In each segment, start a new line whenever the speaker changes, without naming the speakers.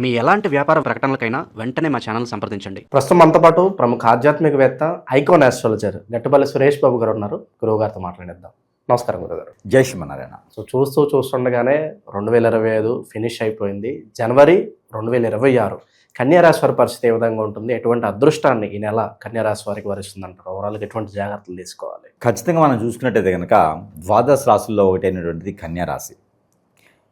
మీ ఎలాంటి వ్యాపార ప్రకటనలకైనా వెంటనే మా ఛానల్ సంప్రదించండి.
ప్రస్తుతం మనతో పాటు ప్రముఖ ఆధ్యాత్మికవేత్త ఐకాన్ ఆస్ట్రాలజర్ గట్టుపల్లి సురేష్ బాబు గారు ఉన్నారు. గురువు గారితో మాట్లాడేద్దాం. నమస్కారం గురుగారు
జై శ్రీమన్నారాయణ.
సో చూస్తూ చూస్తుండగానే రెండు వేల ఇరవై ఐదు ఫినిష్ అయిపోయింది. జనవరి రెండు వేల ఇరవై ఆరు కన్యారాశి వారి పరిస్థితి ఏ విధంగా ఉంటుంది? ఎటువంటి అదృష్టాన్ని ఈ నెల కన్యారాశి వారికి వరిస్తుంది అంటారు ఓవరాల్గా ఎటువంటి జాగ్రత్తలు తీసుకోవాలి?
ఖచ్చితంగా మనం చూసుకున్నట్టయితే కనుక ద్వాదశ రాశుల్లో ఒకటైనటువంటిది కన్యా రాశి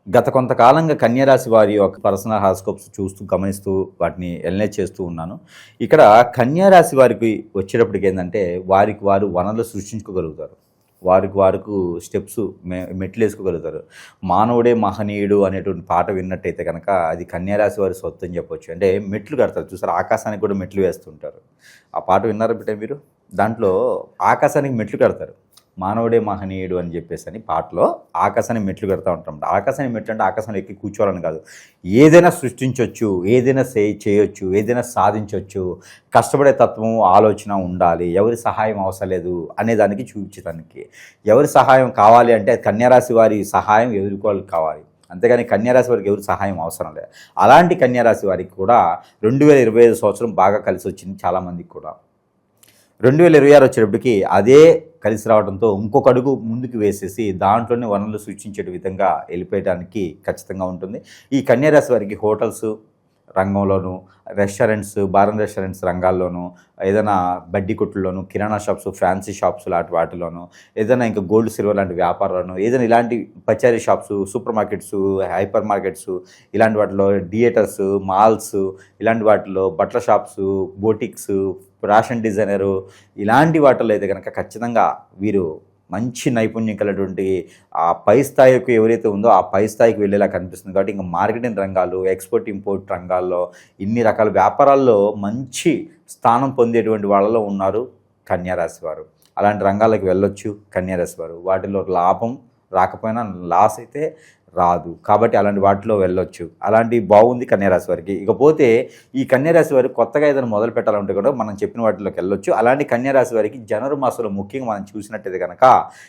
గత కొంతకాలంగా కన్యరాశి వారి యొక్క పర్సనల్ హాస్కోప్స్ చూస్తూ గమనిస్తూ వాటిని ఎలినేట్ చేస్తూ ఉన్నాను. ఇక్కడ కన్యారాశి వారికి వచ్చేటప్పటికి ఏంటంటే వారికి వారు వనరులు సృష్టించుకోగలుగుతారు. వారికి వారికి స్టెప్స్ మె మెట్లు వేసుకోగలుగుతారు. మానవుడే మహనీయుడు అనేటువంటి పాట విన్నట్టయితే కనుక అది కన్యారాశి వారి సొత్తు అని చెప్పొచ్చు. అంటే మెట్లు కడతారు. చూసారు? ఆకాశానికి కూడా మెట్లు వేస్తుంటారు. ఆ పాట విన్నారా బిడ్డ మీరు? దాంట్లో ఆకాశానికి మెట్లు కడతారు. మానవుడే మహనీయుడు అని చెప్పేసి అని పాటలో ఆకాశాన్ని మెట్లు కడతా ఉంటాం. ఆకాశాన్ని మెట్లు అంటే ఆకాశంలో ఎక్కి కూర్చోవాలని కాదు. ఏదైనా సృష్టించవచ్చు ఏదైనా సే చేయొచ్చు ఏదైనా సాధించవచ్చు కష్టపడే తత్వం ఆలోచన ఉండాలి. ఎవరి సహాయం అవసరం లేదు అనే దానికి చూపించడానికి ఎవరి సహాయం కావాలి అంటే కన్యారాశి వారి సహాయం ఎదుర్కోవాలి కావాలి. అంతేగాని కన్యారాశి వారికి ఎవరి సహాయం అవసరం లేదు. అలాంటి కన్యారాశి వారికి కూడా రెండు వేల ఇరవై ఐదు సంవత్సరం బాగా కలిసి వచ్చింది చాలామందికి కూడా. రెండు వేల ఇరవై ఆరు వచ్చేటప్పటికి అదే కలిసి రావడంతో ఇంకొక అడుగు ముందుకు వేసేసి దాంట్లోనే వనరులు సూచించే విధంగా వెళ్ళిపోయడానికి ఖచ్చితంగా ఉంటుంది. ఈ కన్యారాశి వారికి హోటల్స్ రంగంలోను రెస్టారెంట్స్ బార్ అండ్ రెస్టారెంట్స్ రంగాల్లోనూ ఏదైనా బడ్డీ కొట్టుల్లోనూ కిరాణా షాప్స్ ఫ్యాన్సీ షాప్స్ లాంటి వాటిలోనూ ఏదైనా ఇంకా గోల్డ్ సిల్వర్ లాంటి వ్యాపారాలను ఏదైనా ఇలాంటి పచారీ shops super markets hyper markets ఇలాంటి వాటిలో థియేటర్స్ మాల్స్ ఇలాంటి వాటిలో బట్టల షాప్స్ బోటిక్స్ ఫ్యాషన్ డిజైనరు ఇలాంటి వాటిలో అయితే కనుక ఖచ్చితంగా వీరు మంచి నైపుణ్యం కలిగినటువంటి ఆ పై స్థాయికి ఎవరైతే ఉందో ఆ పై స్థాయికి వెళ్ళేలా కనిపిస్తుంది. కాబట్టి ఇంకా మార్కెటింగ్ రంగాలు ఎక్స్పోర్ట్ ఇంపోర్ట్ రంగాల్లో ఇన్ని రకాల వ్యాపారాల్లో మంచి స్థానం పొందేటువంటి వాళ్ళలో ఉన్నారు కన్యారాశి వారు. అలాంటి రంగాలకు వెళ్ళొచ్చు కన్యారాశి వారు. వాటిలో లాభం రాకపోయినా లాస్ అయితే రాదు. కాబట్టి అలాంటి వాటిలో వెళ్ళొచ్చు. అలాంటి బాగుంది కన్యారాశి వారికి. ఇకపోతే ఈ కన్యారాశి వారికి కొత్తగా ఏదైనా మొదలు పెట్టాలంటే కూడా మనం చెప్పిన వాటిలోకి వెళ్ళొచ్చు. అలాంటి కన్యారాశి వారికి జనవరి మాసంలో ముఖ్యంగా మనం చూసినట్టయితే కనుక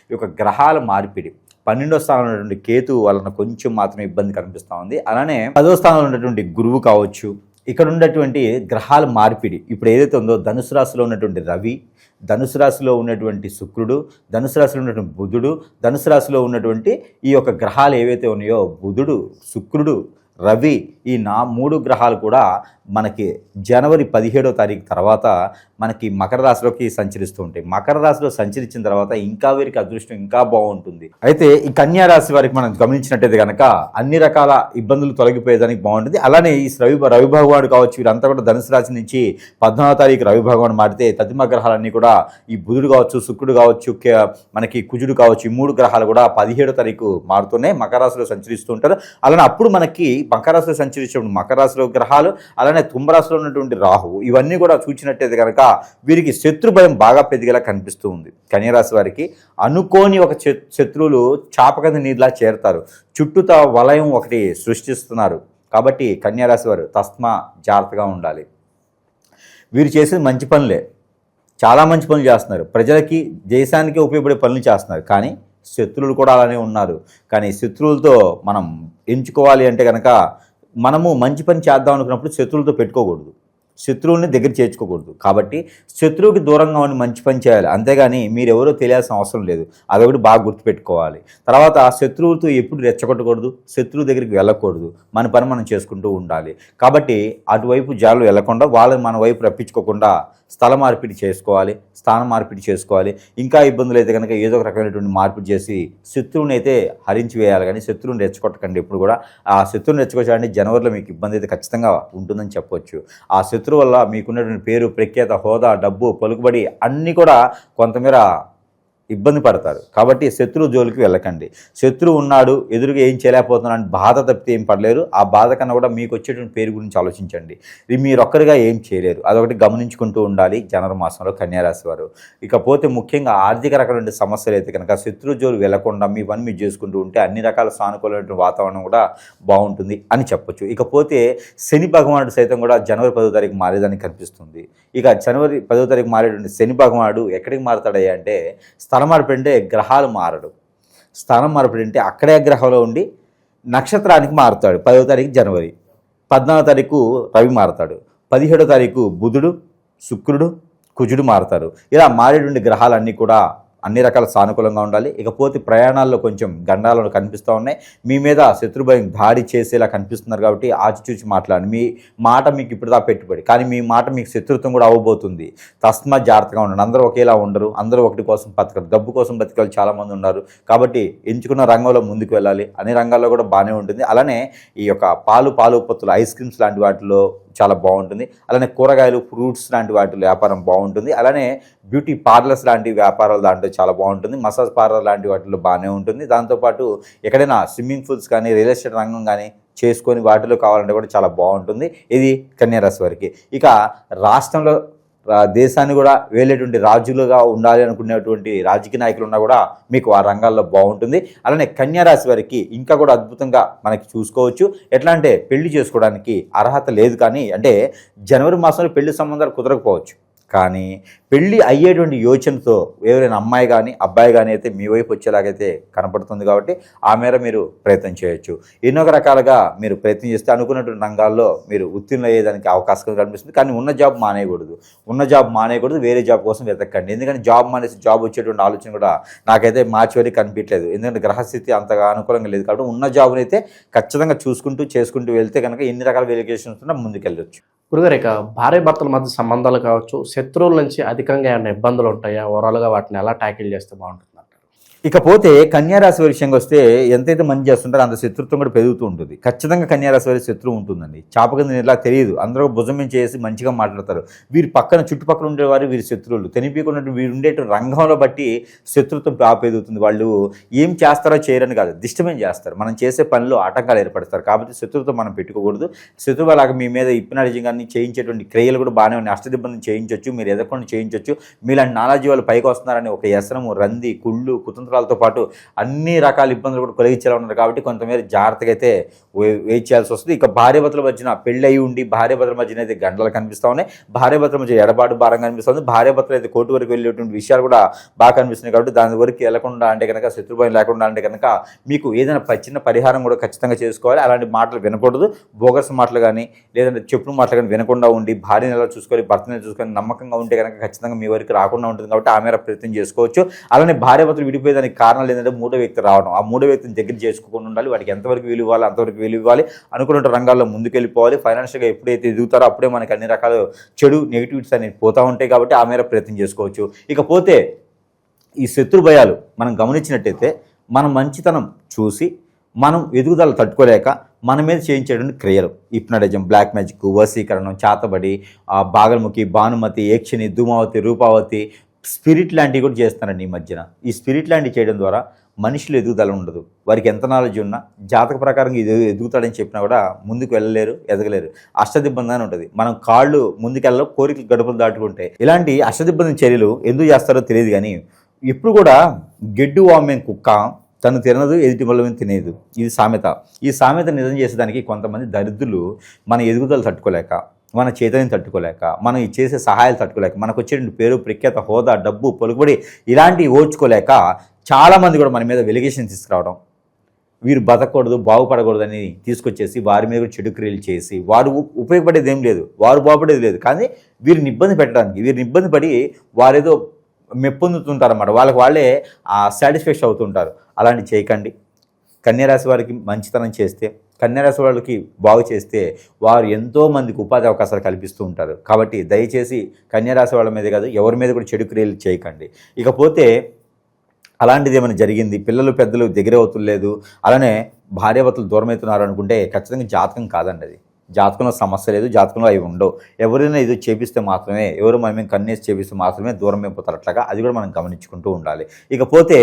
ఈ యొక్క గ్రహాల మార్పిడి. పన్నెండో స్థానంలో ఉన్నటువంటి కేతు వలన కొంచెం మాత్రమే ఇబ్బంది కనిపిస్తూ ఉంది. అలానే పదో స్థానంలో ఉన్నటువంటి గురువు కావచ్చు ఇక్కడ ఉన్నటువంటి గ్రహాల మార్పిడి. ఇప్పుడు ఏదైతే ఉందో ధనుసు రాశిలో ఉన్నటువంటి రవి ధనుసు రాశిలో ఉన్నటువంటి శుక్రుడు ధనుసు రాశిలో ఉన్నటువంటి బుధుడు ధనుసు రాశిలో ఉన్నటువంటి ఈ యొక్క గ్రహాలు ఏవైతే ఉన్నాయో బుధుడు శుక్రుడు రవి ఈ నా మూడు గ్రహాలు కూడా మనకి జనవరి పదిహేడో తారీఖు తర్వాత మనకి మకర రాశిలోకి సంచరిస్తూ ఉంటాయి. మకర రాశిలో సంచరించిన తర్వాత ఇంకా వీరికి అదృష్టం ఇంకా బాగుంటుంది. అయితే ఈ కన్యా రాశి వారికి మనం గమనించినట్టయితే కనుక అన్ని రకాల ఇబ్బందులు తొలగిపోయేదానికి బాగుంటుంది. అలానే ఈ రవి రవి భగవానుడు కావచ్చు వీరంతా కూడా ధనుసు రాశి నుంచి పద్నాలుగో తారీఖు రవి భగవాన్ మారితే తదిమ గ్రహాలన్నీ కూడా ఈ బుధుడు కావచ్చు శుక్రుడు కావచ్చు మనకి కుజుడు కావచ్చు ఈ మూడు గ్రహాలు కూడా పదిహేడో తారీఖు మారుతూనే మకర రాశిలో సంచరిస్తూ ఉంటారు. అలానే అప్పుడు మనకి మకర రాశిలో సంచరించినప్పుడు మకర రాశిలో గ్రహాలు అలానే కుంభరాశిలో ఉన్నటువంటి రాహు ఇవన్నీ కూడా చూసినట్టయితే కనుక వీరికి శత్రు భయం బాగా పెరిగేలా కనిపిస్తూ ఉంది. కన్యరాశి వారికి అనుకోని ఒక శత్రువులు చాపకంద నీరులా చేరుతారు. చుట్టూత వలయం ఒకటి సృష్టిస్తున్నారు. కాబట్టి కన్యారాశి వారు తస్మా జాగ్రత్తగా ఉండాలి. వీరు చేసేది మంచి పనులే. చాలా మంచి పనులు చేస్తున్నారు. ప్రజలకి దేశానికి ఉపయోగపడే పనులు చేస్తున్నారు. కానీ శత్రువులు కూడా అలానే ఉన్నారు. కానీ శత్రువులతో మనం ఎంచుకోవాలి అంటే కనుక మనము మంచి పని చేద్దాం అనుకున్నప్పుడు శత్రువులతో పెట్టుకోకూడదు. శత్రువుల్ని దగ్గర చేర్చుకోకూడదు. కాబట్టి శత్రువుకి దూరంగా ఉండి మంచి పని చేయాలి. అంతేగాని మీరు ఎవరో తెలియాల్సిన అవసరం లేదు. అదొకటి బాగా గుర్తుపెట్టుకోవాలి. తర్వాత శత్రువులతో ఎప్పుడు రెచ్చగొట్టకూడదు. శత్రువు దగ్గరికి వెళ్ళకూడదు. మన పని మనం చేసుకుంటూ ఉండాలి. కాబట్టి అటువైపు జాలు వెళ్ళకుండా వాళ్ళని మన వైపు రప్పించుకోకుండా స్థల మార్పిడి చేసుకోవాలి స్థాన మార్పిడి చేసుకోవాలి. ఇంకా ఇబ్బందులు అయితే కనుక ఏదో ఒక రకమైనటువంటి మార్పిడి చేసి శత్రువుని అయితే హరించి వేయాలి కానీ శత్రువుని రెచ్చగొట్టకండి ఎప్పుడు కూడా. ఆ శత్రువుని రెచ్చగొట్టాలంటే జనవరిలో మీకు ఇబ్బంది అయితే ఖచ్చితంగా ఉంటుందని చెప్పొచ్చు. ఆ శత్రువు వల్ల మీకున్నటువంటి పేరు ప్రఖ్యాత హోదా డబ్బు పలుకుబడి అన్నీ కూడా కొంతమేర ఇబ్బంది పడతారు. కాబట్టి శత్రువు జోలికి వెళ్ళకండి. శత్రువు ఉన్నాడు ఎదురుగా ఏం చేయలేకపోతున్నాడు అని బాధ తప్పితే ఏం పడలేరు. ఆ బాధ కన్నా కూడా మీకు వచ్చేటువంటి పేరు గురించి ఆలోచించండి. ఇది మీరొక్కరిగా ఏం చేయలేరు. అదొకటి గమనించుకుంటూ ఉండాలి జనవరి మాసంలో కన్యారాశి వారు. ఇకపోతే ముఖ్యంగా ఆర్థిక రకమైన సమస్యలు అయితే కనుక శత్రు జోలు వెళ్ళకుండా మీ పని మీరు చేసుకుంటూ ఉంటే అన్ని రకాల సానుకూలమైన వాతావరణం కూడా బాగుంటుంది అని చెప్పొచ్చు. ఇకపోతే శని భగవానుడు సైతం కూడా జనవరి పదో తారీఖు మారేదానికి కనిపిస్తుంది. ఇక జనవరి పదో తారీఖు మారేటువంటి శని భగవానుడు ఎక్కడికి మారుతాడయ్యా అంటే స్థల మార్పిడి అంటే గ్రహాలు మారడు స్థానం మార్పిడి అంటే అక్కడే గ్రహంలో ఉండి నక్షత్రానికి మారుతాడు. పదో తారీఖు జనవరి. పద్నాలుగో తారీఖు రవి మారుతాడు. పదిహేడో తారీఖు బుధుడు శుక్రుడు కుజుడు మారుతారు. ఇలా మారేటువంటి గ్రహాలన్నీ కూడా అన్ని రకాల సానుకూలంగా ఉండాలి. ఇకపోతే ప్రయాణాల్లో కొంచెం గండాలను కనిపిస్తూ ఉన్నాయి. మీ మీద శత్రుభయం దాడి చేసేలా కనిపిస్తున్నారు కాబట్టి ఆచిచూచి మాట్లాడండి. మీ మాట మీకు ఇప్పుడుదా పెట్టుబడి. కానీ మీ మాట మీకు శత్రుత్వం కూడా అవ్వబోతుంది. తస్మా జాగ్రత్తగా ఉండండి. అందరూ ఒకేలా ఉండరు. అందరూ ఒకటి కోసం బతకరు. డబ్బు కోసం బతికే చాలామంది ఉన్నారు. కాబట్టి ఎంచుకున్న రంగంలో ముందుకు వెళ్ళాలి. అన్ని రంగాల్లో కూడా బాగానే ఉంటుంది. అలానే ఈ యొక్క పాలు పాలు ఉత్పత్తులు ఐస్ క్రీమ్స్ లాంటి వాటిలో చాలా బాగుంటుంది. అలానే కూరగాయలు ఫ్రూట్స్ లాంటి వాటి వ్యాపారం బాగుంటుంది. అలానే బ్యూటీ పార్లర్స్ లాంటి వ్యాపారాలు దాంట్లో చాలా బాగుంటుంది. మసాజ్ పార్లర్ లాంటి వాటిలో బాగానే ఉంటుంది. దాంతోపాటు ఎక్కడైనా స్విమ్మింగ్ పూల్స్ కానీ రియల్ ఎస్టేట్ రంగం కానీ చేసుకొని వాటిలో కావాలంటే కూడా చాలా బాగుంటుంది. ఇది కన్యారాశి వారికి. ఇక రాష్ట్రంలో దేశాన్ని కూడా వేలేటువంటి రాజులుగా ఉండాలి అనుకునేటువంటి రాజకీయ నాయకులు ఉన్నా కూడా మీకు ఆ రంగాల్లో బాగుంటుంది. అలానే కన్యారాశి వారికి ఇంకా కూడా అద్భుతంగా మనకి చూసుకోవచ్చు. ఎట్లా అంటే పెళ్ళి చేసుకోవడానికి అర్హత లేదు కానీ అంటే జనవరి మాసంలో పెళ్ళి సంబంధాలు కుదరకపోవచ్చు. కానీ పెళ్ళి అయ్యేటువంటి యోచనతో ఎవరైనా అమ్మాయి కానీ అబ్బాయి కానీ అయితే మీ వైపు వచ్చేలాగైతే కనపడుతుంది కాబట్టి ఆ మేర మీరు ప్రయత్నం చేయొచ్చు. ఎన్నో రకాలుగా మీరు ప్రయత్నం చేస్తే అనుకున్నటువంటి రంగాల్లో మీరు ఉత్తీర్ణ అయ్యేదానికి అవకాశం కనిపిస్తుంది. కానీ ఉన్న జాబ్ మానేయకూడదు. ఉన్న జాబ్ మానేయకూడదు వేరే జాబ్ కోసం వెతకండి. ఎందుకంటే జాబ్ మానేసి జాబ్ వచ్చేటువంటి ఆలోచన కూడా నాకైతే మార్చి వరకు కనిపించలేదు ఎందుకంటే గ్రహస్థితి అంతగా అనుకూలంగా లేదు కాబట్టి ఉన్న జాబ్ని అయితే ఖచ్చితంగా చూసుకుంటూ చేసుకుంటూ వెళ్తే కనుక ఎన్ని రకాల వెరిఫికేషన్స్ ఉన్నా ముందుకెళ్ళొచ్చు.
గురుగారు ఇక భార్య భర్తల మధ్య సంబంధాలు కావచ్చు శత్రువుల నుంచి అధికంగా ఏమైనా ఇబ్బందులు ఉంటాయా? ఓవరాల్గా వాటిని ఎలా ట్యాకిల్ చేస్తే బాగుంటుంది?
ఇకపోతే కన్యారాశి విషయంగా వస్తే ఎంతైతే మంచి చేస్తుంటారో అంత శత్రుత్వం కూడా పెరుగుతూ ఉంటుంది. ఖచ్చితంగా కన్యారాశి వారి శత్రువు ఉంటుందండి. చాప కింద ఇలా తెలియదు. అందరూ భుజం మీద చేసి మంచిగా మాట్లాడతారు. వీరి పక్కన చుట్టుపక్కల ఉండేవారు వీరి శత్రువులు. తెలియకున్నట్టు వీరు ఉండే రంగంలో బట్టి శత్రుత్వం పెరుగుతుంది. వాళ్ళు ఏం చేస్తారో చేయరని కాదు. దిష్టమేం చేస్తారు. మనం చేసే పనిలో ఆటంకాలు ఏర్పడతారు. కాబట్టి శత్రుత్వం మనం పెట్టుకోకూడదు. శత్రువు అలాగా మీ మీద ఇప్పినడిజంగాన్ని చేయించేటువంటి క్రియలు కూడా బాగానే ఉన్నాయి. అష్టదిబ్బంది చేయించవచ్చు మీరు ఎదగకుండా చేయించవచ్చు మీలాంటి నాలాజీ వాళ్ళు పైకి వస్తున్నారని ఒక వ్యసనము రంది కుళ్ళు కుతంత్రాలతో పాటు అన్ని రకాల ఇబ్బందులు కూడా కలిగించేలా ఉన్నారు కాబట్టి కొంతమేర జాగ్రత్తగా అయితే వే- వెయిట్ చేయాల్సి వస్తుంది. ఇక భార్యభర్తల మధ్యన పెళ్ళి అయి ఉండి భార్యభర్తల మధ్యన అయితే గంటలు కనిపిస్తూ ఉన్నాయి. భార్యభర్తల మధ్య ఎడబాటు భారం కనిపిస్తుంది భార్యభర్తలు అయితే కోర్టు వరకు వెళ్ళేటువంటి విషయాలు కూడా బాగా కనిపిస్తున్నాయి కాబట్టి దాని వరకు వెళ్ళకుండా అంటే కనుక శత్రుభయం లేకుండా అంటే కనుక మీకు ఏదైనా చిన్న పరిహారం కూడా ఖచ్చితంగా చేసుకోవాలి. అలాంటి మాటలు వినకూడదు. బోగస్ మాటలు కానీ లేదంటే చెప్పుడు మాటలు కానీ వినకుండా ఉండి భార్యను ఎలా చూసుకొని భర్తని చూసుకొని నమ్మకంగా ఉంటే కనుక ఖచ్చితంగా మీ వరకు రాకుండా ఉంటుంది కాబట్టి ఆ మేర ప్రయత్నం చేసుకోవచ్చు. అలానే భార్యభర్తలు విడిపోయేదానికి కారణాలు ఏంటంటే మూడో వ్యక్తి రావడం. ఆ మూడో వ్యక్తిని దగ్గర చేసుకోకుండా ఉండాలి. వాడికి ఎంతవరకు విలువ ఇవ్వాలి అంతవరకు విలువ ఇవ్వాలి. అనుకున్న రంగాల్లో ముందుకెళ్ళిపోవాలి. ఫైనాన్షియల్గా ఎప్పుడైతే ఎదుగుతారో అప్పుడే మనకి అన్ని రకాల చెడు నెగిటివిటీస్ అనేవి పోతూ ఉంటాయి కాబట్టి ఆ మేర ప్రయత్నం చేసుకోవచ్చు. ఇకపోతే ఈ శత్రు భయాలు మనం గమనించినట్టయితే మన మంచితనం చూసి మనం ఎదుగుదల తట్టుకోలేక మన మీద చేయించేటువంటి క్రియలు. ఇప్నడిజం బ్లాక్ మ్యాజిక్ వసీకరణం చాతబడి ఆ బాగల్ముఖి భానుమతి ఏక్షిని ధూమావతి రూపావతి స్పిరిట్ లాంటివి కూడా చేస్తానండి ఈ మధ్యన. ఈ స్పిరిట్ లాంటివి చేయడం ద్వారా మనుషులు ఎదుగుదల ఉండదు. వారికి ఎంత నాలెడ్జ్ ఉన్నా జాతక ప్రకారం ఇది ఎదుగుతాడని చెప్పినా కూడా ముందుకు వెళ్ళలేరు ఎదగలేరు. అష్టదిబ్బంది ఉంటుంది. మనం కాళ్ళు ముందుకెళ్ళలో కోరికలు గడుపులు దాటుకుంటే ఇలాంటి అష్టదిబ్బంది చర్యలు ఎందుకు చేస్తారో తెలియదు కానీ ఇప్పుడు కూడా గెడ్డు వామే కుక్క తను తినదు ఎదుటి వాళ్ళ మీద తినేదు. ఇది సామెత. ఈ సామెత నిజం చేసేదానికి కొంతమంది దరిద్రులు మన ఎదుగుదల తట్టుకోలేక మన చేతని తట్టుకోలేక మనం చేసే సహాయాలు తట్టుకోలేక మనకు వచ్చేటువంటి పేరు ప్రఖ్యాత హోదా డబ్బు పలుకుబడి ఇలాంటివి ఓర్చుకోలేక చాలామంది కూడా మన మీద వెలిగేషన్ తీసుకురావడం. వీరు బతకూడదు బాగుపడకూడదని తీసుకొచ్చేసి వారి మీద కూడా చెడు క్రియలు చేసి వారు ఉపయోగపడేది ఏం లేదు. వారు బాగుపడేది లేదు. కానీ వీరిని ఇబ్బంది పెట్టడానికి వీరిని ఇబ్బంది పడి వారేదో మెప్పొందుతుంటారన్నమాట. వాళ్ళకి వాళ్ళే సాటిస్ఫాక్షన్ అవుతుంటారు. అలాంటి చేయకండి. కన్యారాశి వారికి మంచితనం చేస్తే కన్యారాశి వాళ్ళకి బాగు చేస్తే వారు ఎంతోమందికి ఉపాధి అవకాశాలు కల్పిస్తూ ఉంటారు. కాబట్టి దయచేసి కన్యారాశి వాళ్ళ మీద కాదు ఎవరి మీద కూడా చెడు క్రియలు చేయకండి. ఇకపోతే అలాంటిది ఏమైనా జరిగింది? పిల్లలు పెద్దలు దగ్గర అవుతులేదు. అలానే భార్యాభర్తలు దూరం అవుతున్నారు అనుకుంటే ఖచ్చితంగా జాతకం కాదండి అది. జాతకంలో సమస్య లేదు జాతకంలో అవి ఉండవు. ఎవరైనా ఏదో చేపిస్తే మాత్రమే ఎవరు మనం కన్నేసి చేపిస్తే మాత్రమే దూరం అయిపోతారు అట్లాగా. అది కూడా మనం గమనించుకుంటూ ఉండాలి. ఇకపోతే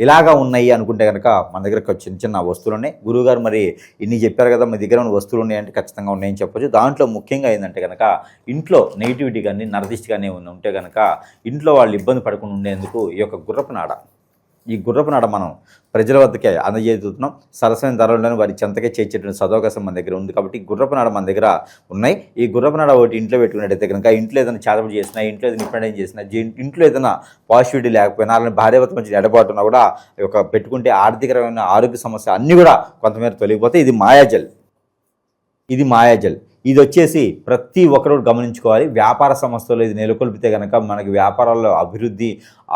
ఇలాగా ఉన్నాయి అనుకుంటే కనుక మన దగ్గర ఒక చిన్న చిన్న వస్తువులు ఉన్నాయి. గురువుగారు మరి ఇన్ని చెప్పారు కదా మీ దగ్గర ఉన్న వస్తువులు ఉన్నాయంటే ఖచ్చితంగా ఉన్నాయని చెప్పొచ్చు. దాంట్లో ముఖ్యంగా ఏంటంటే కనుక ఇంట్లో నెగిటివిటీ కానీ నరదిష్టి కానీ ఉంటే కనుక ఇంట్లో వాళ్ళు ఇబ్బంది పడకుండా ఉండేందుకు ఈ యొక్క గుర్రపు నాడ ఈ గుర్రపు నాడ మనం ప్రజల వద్దకే అందజేస్తున్నాం సరసమైన ధరలను వారి చెంతకే చేర్చేటువంటి సదవకాశం మన దగ్గర ఉంది కాబట్టి ఈ గుర్రపు నాడ మన దగ్గర ఉన్నాయి. ఈ గుర్రపు నాడ ఒకటి ఇంట్లో పెట్టుకున్నట్టయితే కనుక ఇంట్లో ఏదైనా చేతపడి చేసినా ఇంట్లో ఏదైనా నిప్పడం చేసినా ఇంట్లో ఏదైనా పాజిటివిటీ లేకపోయినా అలానే భార్యవత మంచి ఎడబాటున్నా కూడా ఒక పెట్టుకుంటే ఆర్థికరమైన ఆరోగ్య సమస్య అన్నీ కూడా కొంతమేర తొలగిపోతే ఇది మాయాజల్. ఇది మాయాజల్. ఇది వచ్చేసి ప్రతి ఒక్కరు గమనించుకోవాలి. వ్యాపార సంస్థలు ఇది నెలకొల్పితే కనుక మనకి వ్యాపారాల్లో అభివృద్ధి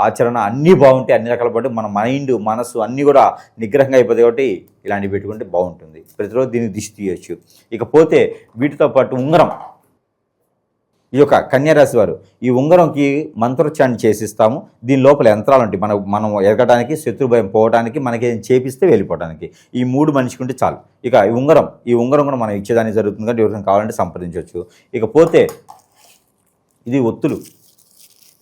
ఆచరణ అన్నీ బాగుంటాయి. అన్ని రకాల పాటు మన మైండ్ మనసు అన్నీ కూడా నిగ్రహంగా అయిపోతాయి కాబట్టి ఇలాంటివి పెట్టుకుంటే బాగుంటుంది. ప్రతిరోజు దీన్ని దిష్టి తీయొచ్చు. ఇకపోతే వీటితో పాటు ఉంగరం. ఈ యొక్క కన్యారాశి వారు ఈ ఉంగరంకి మంత్రోచ్చారణ చేసిస్తాము. దీని లోపల యంత్రాలు ఉంటాయి. మనం మనం ఎరగడానికి శత్రు భయం పోవడానికి మనకి ఏం చేపిస్తే వెళ్ళిపోవడానికి ఈ మూడు మనిషికి ఉంటే చాలు. ఇక ఈ ఉంగరం ఈ ఉంగరం కూడా మనం ఇచ్చేదానికి జరుగుతుంది కాబట్టి ఎవరికైనా కావాలంటే సంప్రదించవచ్చు. ఇక పోతే ఇది ఒత్తులు.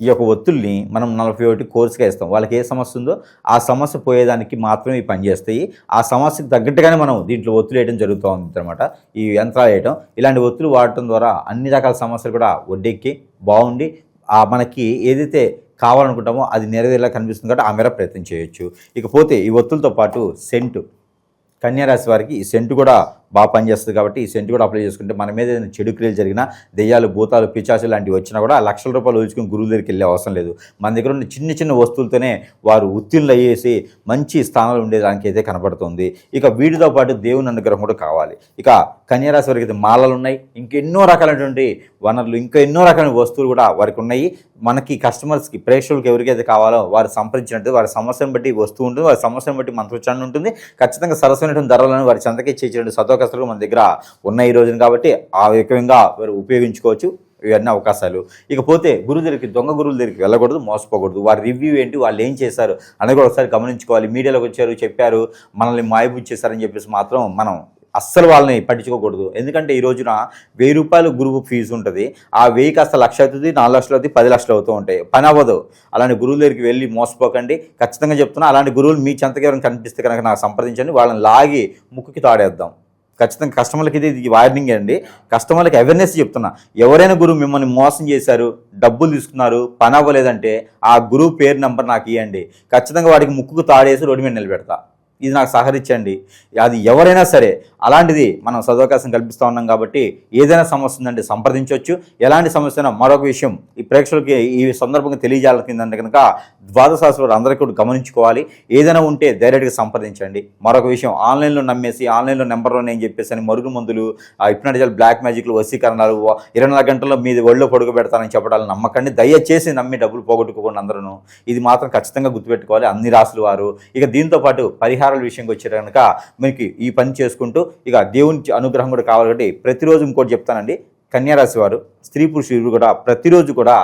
ఈ యొక్క ఒత్తుల్ని మనం నలభై ఒకటి కోర్సుగా ఇస్తాం. వాళ్ళకి ఏ సమస్య ఉందో ఆ సమస్య పోయేదానికి మాత్రమే ఇవి పనిచేస్తాయి. ఆ సమస్యకు తగ్గట్టుగానే మనం దీంట్లో ఒత్తులు వేయడం జరుగుతూ ఉంది అనమాట ఈ యంత్రాలు వేయటం ఇలాంటి ఒత్తులు వాడటం ద్వారా అన్ని రకాల సమస్యలు కూడా ఒడ్డెక్కి బాగుండి ఆ మనకి ఏదైతే కావాలనుకుంటామో అది నెరవేరేలా కనిపిస్తుంది కాబట్టి ఆ మేర ప్రయత్నం చేయొచ్చు. ఇకపోతే ఈ ఒత్తులతో పాటు సెంటు. కన్యారాశి వారికి ఈ సెంటు కూడా బాగా పనిచేస్తుంది కాబట్టి ఈ సెంట్ కూడా అప్లై చేసుకుంటే మన మీద ఏదైనా చెడు క్రియలు జరిగినా దెయ్యాలు భూతాలు పిచాసు లాంటివి వచ్చినా కూడా ఆ లక్షల రూపాయలు ఊచుకుని గురువు దగ్గరికి వెళ్ళే అవసరం లేదు. మన దగ్గర ఉన్న చిన్న చిన్న వస్తువులతోనే వారు ఉత్తీర్ణులు అయ్యేసి మంచి స్థానాలు ఉండేదానికి అయితే కనపడుతుంది. ఇక వీటితో పాటు దేవుని అనుగ్రహం కూడా కావాలి. ఇక కన్యారాశి వారికి అయితే మాలలు ఉన్నాయి. ఇంకెన్నో రకాలైనటువంటి వనరులు ఇంకా ఎన్నో రకాల వస్తువులు కూడా వారికి ఉన్నాయి. మనకి కస్టమర్స్కి ప్రేక్షకులకు ఎవరికైతే కావాలో వారు సంప్రదించినట్టు వారి సమస్యను బట్టి వస్తువు ఉంటుంది. వారి సమస్యను బట్టి మంత్రోచ్చారణ ఉంటుంది. ఖచ్చితంగా సరసమైనటువంటి ధరలను వారి చెంతకి చేసేటువంటి అవకాశాలు మన దగ్గర ఉన్నాయి ఈ రోజున కాబట్టి ఆ విధంగా వారు ఉపయోగించుకోవచ్చు. ఇవన్నీ అవకాశాలు. ఇకపోతే గురువు దగ్గరికి దొంగ గురువుల దగ్గరికి వెళ్ళకూడదు మోసపోకూడదు. వారి రివ్యూ ఏంటి వాళ్ళు ఏం చేశారు అనేది కూడా ఒకసారి గమనించుకోవాలి. మీడియాలోకి వచ్చారు చెప్పారు మనల్ని మాయబుచ్చేశారని చెప్పేసి మాత్రం మనం అస్సలు వాళ్ళని పట్టించుకోకూడదు. ఎందుకంటే ఈ రోజున వెయ్యి రూపాయలు గురువు ఫీజు ఉంటుంది. ఆ వెయ్యి కాస్త లక్ష అవుతుంది నాలుగు లక్షలు అవుతుంది పది లక్షలు అవుతూ ఉంటాయి. పని అవ్వదు. అలాంటి గురువుల దగ్గరికి వెళ్ళి మోసపోకండి. ఖచ్చితంగా చెప్తున్నా అలాంటి గురువులు మీ చెంతకి ఎవరైనా కనిపిస్తే కనుక నాకు సంప్రదించండి. వాళ్ళని లాగి ముక్కుకి తాడేద్దాం. ఖచ్చితంగా కస్టమర్లకి ఇది వార్నింగ్ అండి. కస్టమర్లకి అవేర్నెస్ చెప్తున్నా. ఎవరైనా గురువు మిమ్మల్ని మోసం చేశారు డబ్బులు తీసుకున్నారు పని అవ్వలేదంటే ఆ గురువు పేరు నెంబర్ నాకు ఇవ్వండి ఖచ్చితంగా వాడికి ముక్కుకు తాడేసి రోడ్డు మీద నిలబెడతా. ఇది నాకు సహకరించండి. అది ఎవరైనా సరే అలాంటిది మనం సదవకాశం కల్పిస్తూ ఉన్నాం కాబట్టి ఏదైనా సమస్య ఉందంటే సంప్రదించవచ్చు. ఎలాంటి సమస్య అయినా మరొక విషయం ఈ ప్రేక్షకులకి ఈ సందర్భంగా తెలియజేయాలంటే కనుక ద్వాదశాస్త్రులు అందరికీ కూడా గమనించుకోవాలి. ఏదైనా ఉంటే డైరెక్ట్గా సంప్రదించండి. మరొక విషయం ఆన్లైన్లో నమ్మేసి ఆన్లైన్లో నెంబర్లో నేను చెప్పేసి అని మరుగు మందులు హిప్నటిజల్ బ్లాక్ మ్యాజిక్లు వసీకరణాలు ఇరవై నాలుగు గంటల్లో మీది ఒళ్ళో పొడుగు పెడతానని చెప్పడాలు నమ్మకండి. దయచేసి నమ్మి డబ్బులు పోగొట్టుకోకుండా అందరూ ఇది మాత్రం ఖచ్చితంగా గుర్తుపెట్టుకోవాలి. అన్ని రాసులు వారు. ఇక దీంతో పాటు పరిహారం పరిహారాల విషయంకి వచ్చారు కనుక మీకు ఈ పని చేసుకుంటూ ఇక దేవుని అనుగ్రహం కూడా కావాలి కాబట్టి ప్రతిరోజు ఇంకోటి చెప్తానండి. కన్యారాశి వారు స్త్రీ పురుషులు కూడా ప్రతిరోజు కూడా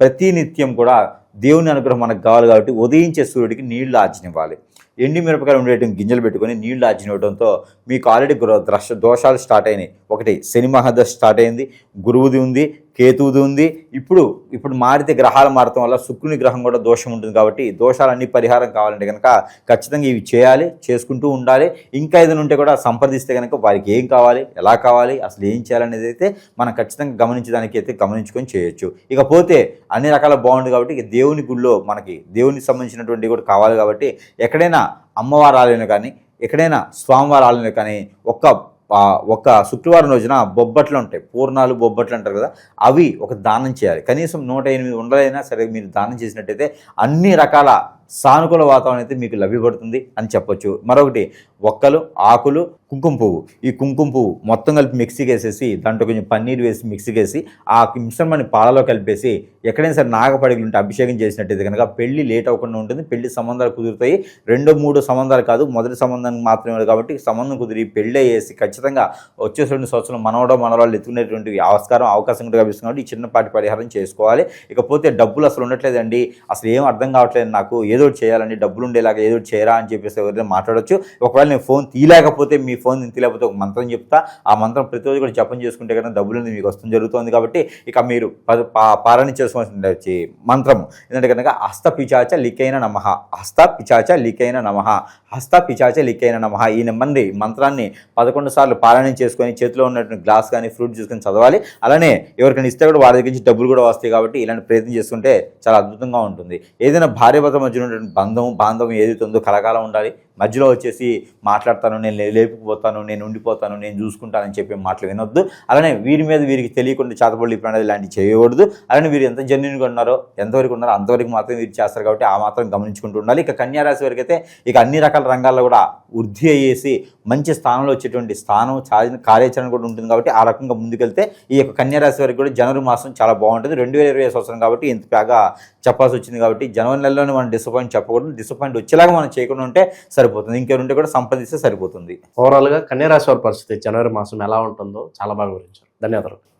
ప్రతి నిత్యం కూడా దేవుని అనుగ్రహం మనకు కావాలి కాబట్టి ఉదయించే సూర్యుడికి నీళ్ళు ఆర్జనివ్వాలి. ఎండి మిరపకాయలు ఉండేటం గింజలు పెట్టుకొని నీళ్ళు ఆర్జనివ్వడంతో మీకు ఆల్రెడీ గ్రో ద్రష దోషాలు స్టార్ట్ అయినాయి. ఒకటి శని మహాదశ స్టార్ట్ అయింది గురువుది ఉంది కేతువుది ఉంది. ఇప్పుడు ఇప్పుడు మారితే గ్రహాలు మారటం వల్ల శుక్రుని గ్రహం కూడా దోషం ఉంటుంది కాబట్టి దోషాలన్నీ పరిహారం కావాలంటే కనుక ఖచ్చితంగా ఇవి చేయాలి చేసుకుంటూ ఉండాలి. ఇంకా ఏదైనా ఉంటే కూడా సంప్రదిస్తే కనుక వారికి ఏం కావాలి ఎలా కావాలి అసలు ఏం చేయాలనేది అయితే మనం ఖచ్చితంగా గమనించడానికి అయితే గమనించుకొని చేయొచ్చు. ఇకపోతే అన్ని రకాల బాగుంది కాబట్టి ఇక దేవుని గుళ్ళో మనకి దేవునికి సంబంధించినటువంటి కూడా కావాలి కాబట్టి ఎక్కడైనా అమ్మవారి ఆలయంలో కానీ ఎక్కడైనా స్వామివారి ఆలయంలో కానీ ఒక్క ఒక్క ఒక శుక్రవారం రోజున బొబ్బట్లు ఉంటాయి. పూర్ణాలు బొబ్బట్లు అంటారు కదా అవి ఒక దానం చేయాలి. కనీసం నూట ఎనిమిది ఉండలైనా సరే మీరు దానం చేసినట్టయితే అన్ని రకాల సానుకూల వాతావరణం అయితే మీకు లభ్యపడుతుంది అని చెప్పొచ్చు. మరొకటి ఒక్కలు ఆకులు కుంకుమ పువ్వు. ఈ కుంకుమ పువ్వు మొత్తం కలిపి మిక్సీకి వేసేసి దాంట్లో కొంచెం పన్నీర్ వేసి మిక్సీకి వేసి ఆ మిశ్రమాన్ని పాలలో కలిపేసి ఎక్కడైనా సరే నాగపడిగలు ఉంటే అభిషేకం చేసినట్టయితే కనుక పెళ్ళి లేట్ అవ్వకుండా ఉంటుంది. పెళ్ళి సంబంధాలు కుదురుతాయి. రెండో మూడో సంబంధాలు కాదు మొదటి సంబంధం మాత్రమే కాబట్టి సంబంధం కుదిరి పెళ్ళి అయ్యేసి ఖచ్చితంగా వచ్చే రెండు సంవత్సరం మనవడో మనవాళ్ళు ఎత్తుకునేటువంటి ఆస్కారం అవకాశం కూడా కనిపిస్తుంది కాబట్టి ఈ చిన్నపాటి పరిహారం చేసుకోవాలి. ఇకపోతే డబ్బులు అసలు ఉండట్లేదండి. అసలు ఏం అర్థం కావట్లేదు నాకు. ఏదో ఒకటి చేయాలండి డబ్బులు ఉండేలాగా ఏదో చేయరా అని చెప్పేసి ఎవరైనా మాట్లాడొచ్చు. ఒకవేళ నేను ఫోన్ తీయలేకపోతే మీ ఫోన్ నేను తీయలేకపోతే ఒక మంత్రం చెప్తా. ఆ మంత్రం ప్రతిరోజు కూడా జపం చేసుకుంటే కనుక డబ్బులు మీకు వస్తుంది జరుగుతుంది కాబట్టి ఇక మీరు ప- పారాయణ చేసుకోవాల్సిన మంత్రం కనుక హస్త పిచాచ లికైన నమ. హస్త పిచాచ లికైన నమ. హస్త పిచాచ లికైన నమ. ఈ నెంబర్ని మంత్రాన్ని పదకొండు సార్లు పారాయణం చేసుకొని చేతిలో ఉన్నటువంటి గ్లాస్ కానీ ఫ్రూట్ చూసుకొని చదవాలి. అలానే ఎవరికైనా ఇస్తే కూడా వారి దగ్గర నుంచి డబ్బులు కూడా వస్తాయి కాబట్టి ఇలాంటి ప్రయత్నం చేసుకుంటే చాలా అద్భుతంగా ఉంటుంది. ఏదైనా భార్య భర్త మధ్య ఉన్నటువంటి బంధం బాంధవం ఏదైతే ఉందో కలకాలం ఉండాలి. మధ్యలో వచ్చేసి మాట్లాడతాను నేను లేపుకుపోతాను నేను ఉండిపోతాను నేను చూసుకుంటానని చెప్పే మాటలు వినొద్దు. అలానే వీరి మీద వీరికి తెలియకుండా చేతబడి ప్రణాళిక ఇలాంటివి చేయకూడదు. అలానే వీరు ఎంత జెన్యున్గా ఉన్నారో ఎంతవరకు ఉన్నారో అంతవరకు మాత్రం వీరు చేస్తారు కాబట్టి ఆ మాత్రం గమనించుకుంటూ ఉండాలి. ఇక కన్యారాశి వరకు అయితే ఇక అన్ని రకాల రంగాల్లో కూడా వృద్ధి అయ్యేసి మంచి స్థానంలో వచ్చేటువంటి స్థానం సాధిన కార్యాచరణ కూడా ఉంటుంది కాబట్టి ఆ రకంగా ముందుకెళ్తే ఈ యొక్క కన్యారాశి వరకు కూడా జనవరి మాసం చాలా బాగుంటుంది. రెండు వేల ఇరవై సంవత్సరం కాబట్టి ఇంత బాగా చెప్పాల్సి వచ్చింది కాబట్టి జనవరి నెలలోనే మనం డిసప్పాయింట్ చెప్పకూడదు. డిసప్పాయింట్ వచ్చేలాగా మనం చేయకుండా ఉంటే సరే సరిపోతుంది. ఇంకెవరుంటే కూడా సంపాదిస్తే సరిపోతుంది.
ఓవరాల్గా కన్యరాశి వారి పరిస్థితి జనవరి మాసం ఎలా ఉంటుందో చాలా బాగా వివరించారు. ధన్యవాదాలు.